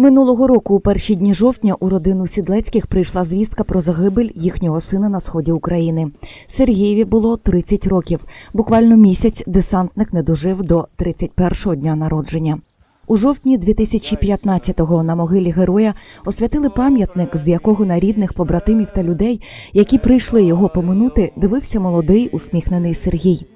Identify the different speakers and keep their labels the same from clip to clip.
Speaker 1: Минулого року, у перші дні жовтня, у родину Сідлецьких прийшла звістка про загибель їхнього сина на сході України. Сергієві було 30 років. Буквально місяць десантник не дожив до 31-го дня народження. У жовтні 2015-го на могилі героя освятили пам'ятник, з якого на рідних побратимів та людей, які прийшли його поминути, дивився молодий усміхнений Сергій.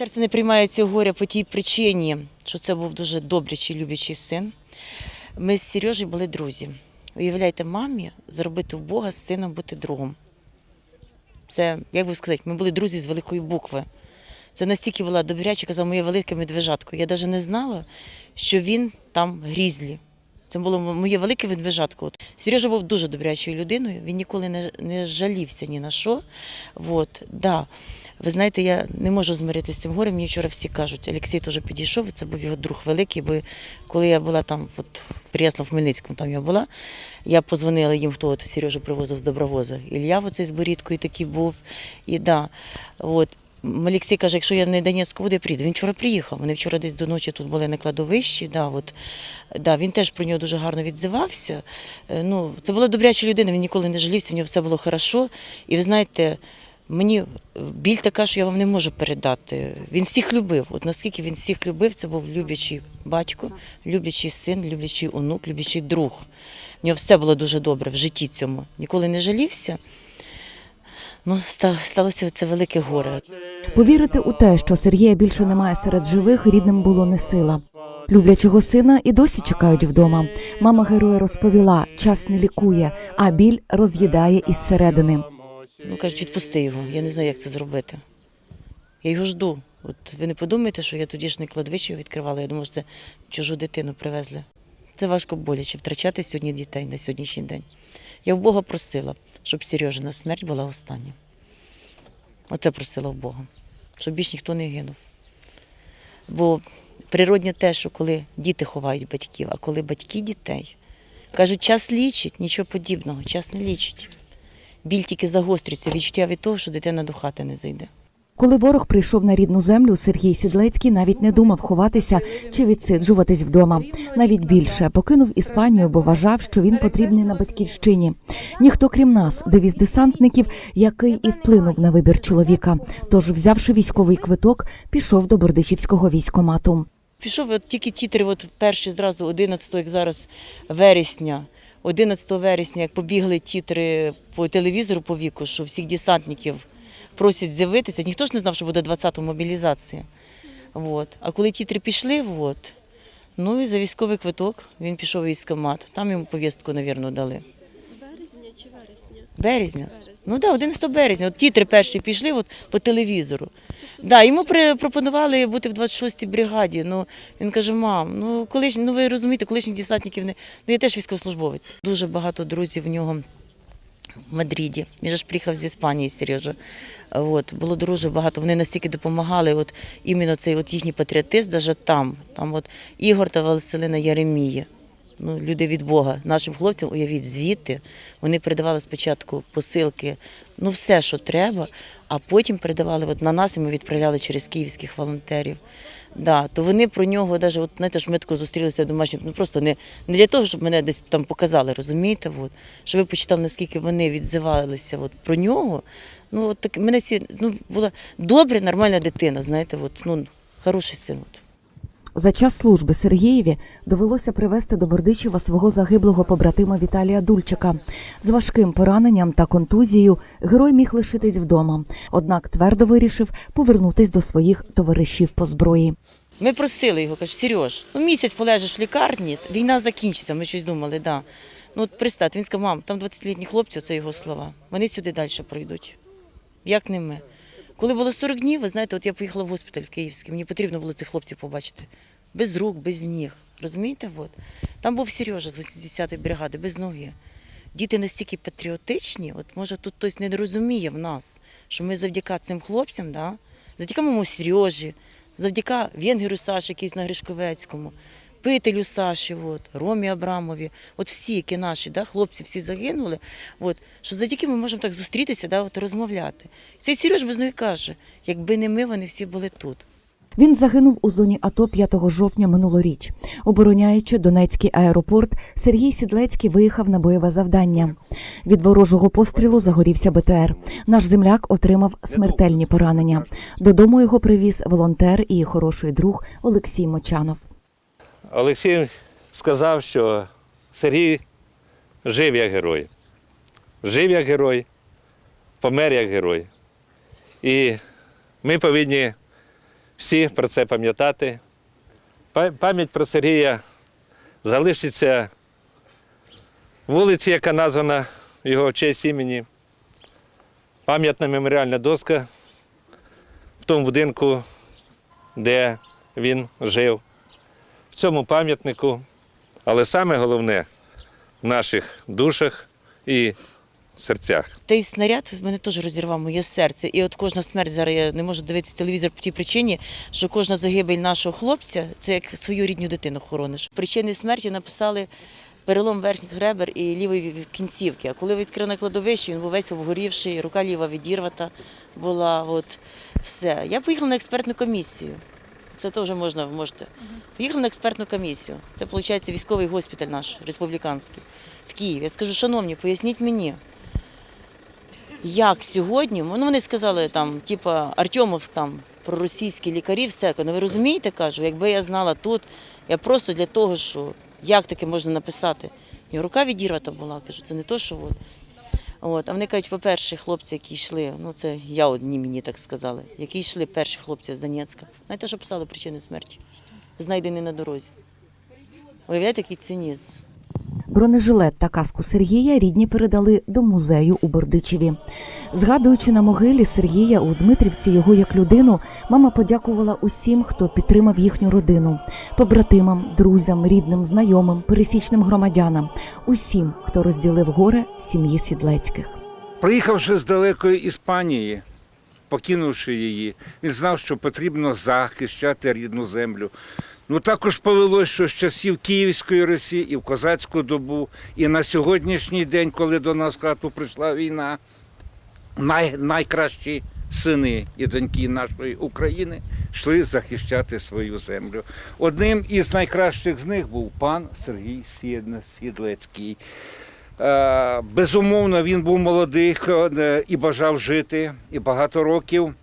Speaker 2: Серце не приймає цього горя по тій причині, що це був дуже добрячий, люблячий син. Ми з Сережею були друзі. Уявляєте, мамі зробити в Бога з сином бути другом. Це, як би сказати, ми були друзі з великої букви. Це настільки була добряча, казав, моє велике медвежатко. Я навіть не знала, що він там грізлі. Це було моє велике медвежатко. Сережа був дуже добрячою людиною, він ніколи не, не жалівся ні на що. От, да. Ви знаєте, я не можу змиритися з цим горем. Мені вчора всі кажуть, Олексій теж підійшов, це був його друг великий, бо коли я була там, от в Прияслав Хмельницькому, там я була, я позвонила їм, хто от Сережу привозив з добровоза. Ілля оцей з борідкою такий був. І да. Олексій каже, якщо я не Донецьку буду, я приїду. Він вчора приїхав. Вони вчора десь до ночі тут були на кладовищі. Да, от, да, він теж про нього дуже гарно відзивався. Е, Ну, це була добряча людина, він ніколи не жалівся, в нього все було хорошо. І ви знаєте, мені біль така, що я вам не можу передати. Він всіх любив. От наскільки він всіх любив, це був люблячий батько, люблячий син, люблячий онук, люблячий друг. В нього все було дуже добре в житті цьому. Ніколи не жалівся. Ну, сталося це велике горе.
Speaker 1: Повірити у те, що Сергія більше немає серед живих, рідним було не сила. Люблячого сина і досі чекають вдома. Мама героя розповіла, час не лікує, а біль роз'їдає із середини.
Speaker 2: Ну, кажуть, відпусти його. Я не знаю, як це зробити. Я його жду. От ви не подумайте, що я тоді ж не кладовище відкривала. Я думала, що це чужу дитину привезли. Це важко боляче втрачати сьогодні дітей на сьогоднішній день. Я в Бога просила, щоб Сережина смерть була остання. Оце просила в Бога, щоб більш ніхто не гинув. Бо природньо те, що коли діти ховають батьків, а коли батьки дітей, кажуть, час лічить, нічого подібного, час не лічить. Біль тільки загостриться, відчуття від того, що дитина до хати не зайде.
Speaker 1: Коли ворог прийшов на рідну землю, Сергій Сідлецький навіть не думав ховатися чи відсиджуватись вдома. Навіть більше покинув Іспанію, бо вважав, що він потрібний на батьківщині. Ніхто крім нас, девіз десантників, який і вплинув на вибір чоловіка. Тож, взявши військовий квиток, пішов до Бердичівського військомату.
Speaker 2: Пішов от тільки тітри, от перші зразу 11, як зараз вересня. 11 вересня, як побігли тітри по телевізору по віку, що всіх десантників просять з'явитися. Ніхто ж не знав, що буде 20-та мобілізація. От. А коли тітри пішли, от, ну і за військовий квиток він пішов у військкомат. Там йому повістку, мабуть, дали.
Speaker 3: Березня чи вересня?
Speaker 2: Березня? Ну так, да, 11 березня. От тітри перші пішли от, по телевізору. Да, йому при, пропонували бути в 26-й бригаді. Ну, він каже, мам, ну, колиш, ну ви розумієте, колишніх десантників не. Ну я теж військовослужбовець. Дуже багато друзів в нього в Мадриді. Він ж приїхав з Іспанії, Сережа. От, було дуже багато. Вони настільки допомагали. От іменно цей от їхній патріотизм, навіть там. Там от Ігор та Василина Яремія. Ну, люди від Бога. Нашим хлопцям, уявіть, звідти вони передавали спочатку посилки, ну все, що треба, а потім передавали от на нас, і ми відправляли через київських волонтерів. Да, то вони про нього, навіть, от, знаєте, ж зустрілися домашнім, ну просто не, не для того, щоб мене десь там показали, розумієте? От, щоб ви почитали, наскільки вони відзивалися от, про нього. Ну, от так, мене ці, ну, була добра, нормальна дитина, знаєте, от, ну, хороший син. От.
Speaker 1: За час служби Сергієві довелося привезти до Бердичева свого загиблого побратима Віталія Дульчика. З важким пораненням та контузією герой міг лишитись вдома, однак твердо вирішив повернутись до своїх товаришів по зброї.
Speaker 2: Ми просили його, каже, Сереж, ну місяць полежиш в лікарні, війна закінчиться. Ми щось думали, да. Ну от представте, він сказав, мам, там 20-літні хлопці, це його слова. Вони сюди далі пройдуть. Як не ми? Коли було 40 днів, ви знаєте, от я поїхала в госпіталь в Київський, мені потрібно було цих хлопців побачити. Без рук, без ніг. Розумієте? От. Там був Сережа з 80-ї бригади, без ноги. Діти настільки патріотичні, от може тут хтось не розуміє в нас, що ми завдяки цим хлопцям, да, завдяки моєму Сережі, завдяки Венгеру Саші, якийсь на Гришковецькому, Пителю Саші, от, Ромі Абрамові, от всі, які наші да, хлопці всі загинули, от, що завдяки ми можемо так зустрітися, да, от, розмовляти. Цей Сереж без ноги каже, якби не ми, вони всі були тут.
Speaker 1: Він загинув у зоні АТО 5 жовтня минулоріч. Обороняючи Донецький аеропорт, Сергій Сідлецький виїхав на бойове завдання. Від ворожого пострілу загорівся БТР. Наш земляк отримав смертельні поранення. Додому його привіз волонтер і хороший друг Олексій Мочанов.
Speaker 4: Олексій сказав, що Сергій жив як герой. Жив як герой, помер як герой. І ми повинні всі про це пам'ятати. Пам'ять про Сергія залишиться вулиці, яка названа його в честь імені. Пам'ятна меморіальна доска в тому будинку, де він жив цьому пам'ятнику, але саме головне в наших душах і серцях.
Speaker 2: Той снаряд в мене теж розірвав моє серце. І от кожна смерть зараз я не можу дивитися телевізор по тій причині, що кожна загибель нашого хлопця це як свою рідну дитину хорониш. Причини смерті написали перелом верхніх ребер і лівої кінцівки. А коли відкрив на кладовищі, він був весь обгорівший, рука ліва відірвата була. От все. Я поїхала на експертну комісію. Це теж можна можете. Поїхала на експертну комісію. Це виходить військовий госпіталь наш республіканський в Києві. Я скажу, шановні, поясніть мені, як сьогодні, ну вони сказали там, типа Артемов там проросійські лікарі, все. Ну ви розумієте, кажу, якби я знала тут, я просто для того, що як таке можна написати. І рука відірвата була, кажу, це не то, що от. От, а вони кажуть, по-перше, хлопці, які йшли, ну це я одні мені так сказали, які йшли перші хлопці з Донецька. Знаєте, що писали причини смерті? Знайдені на дорозі. Уявляєте, який цинізм.
Speaker 1: Бронежилет та каску Сергія рідні передали до музею у Бердичеві. Згадуючи на могилі Сергія у Дмитрівці його як людину, мама подякувала усім, хто підтримав їхню родину, побратимам, друзям, рідним, знайомим, пересічним громадянам, усім, хто розділив горе сім'ї Сідлецьких.
Speaker 5: Приїхавши з далекої Іспанії, покинувши її, він знав, що потрібно захищати рідну землю. Ну також повелось, що з часів Київської Русі і в козацьку добу, і на сьогоднішній день, коли до нас в хату прийшла війна, най, найкращі сини і доньки нашої України йшли захищати свою землю. Одним із найкращих з них був пан Сергій Сідлецький. Е, Безумовно, він був молодий е, і бажав жити, і багато років.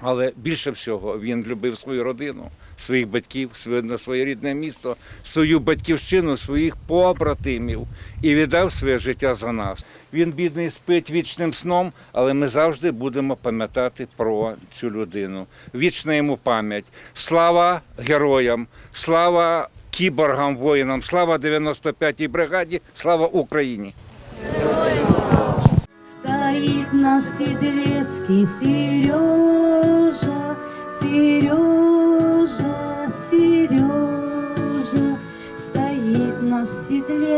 Speaker 5: Але більше всього він любив свою родину, своїх батьків, своє, своє рідне місто, свою батьківщину, своїх побратимів і віддав своє життя за нас. Він бідний спить вічним сном, але ми завжди будемо пам'ятати про цю людину. Вічна йому пам'ять. Слава героям, слава кіборгам, воїнам, слава 95-й бригаді, слава Україні!
Speaker 6: Стоит наш Сиделецкий Сережа,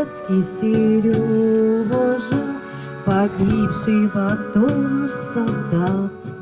Speaker 6: Сиделецкий Сережа, погибший в солдат.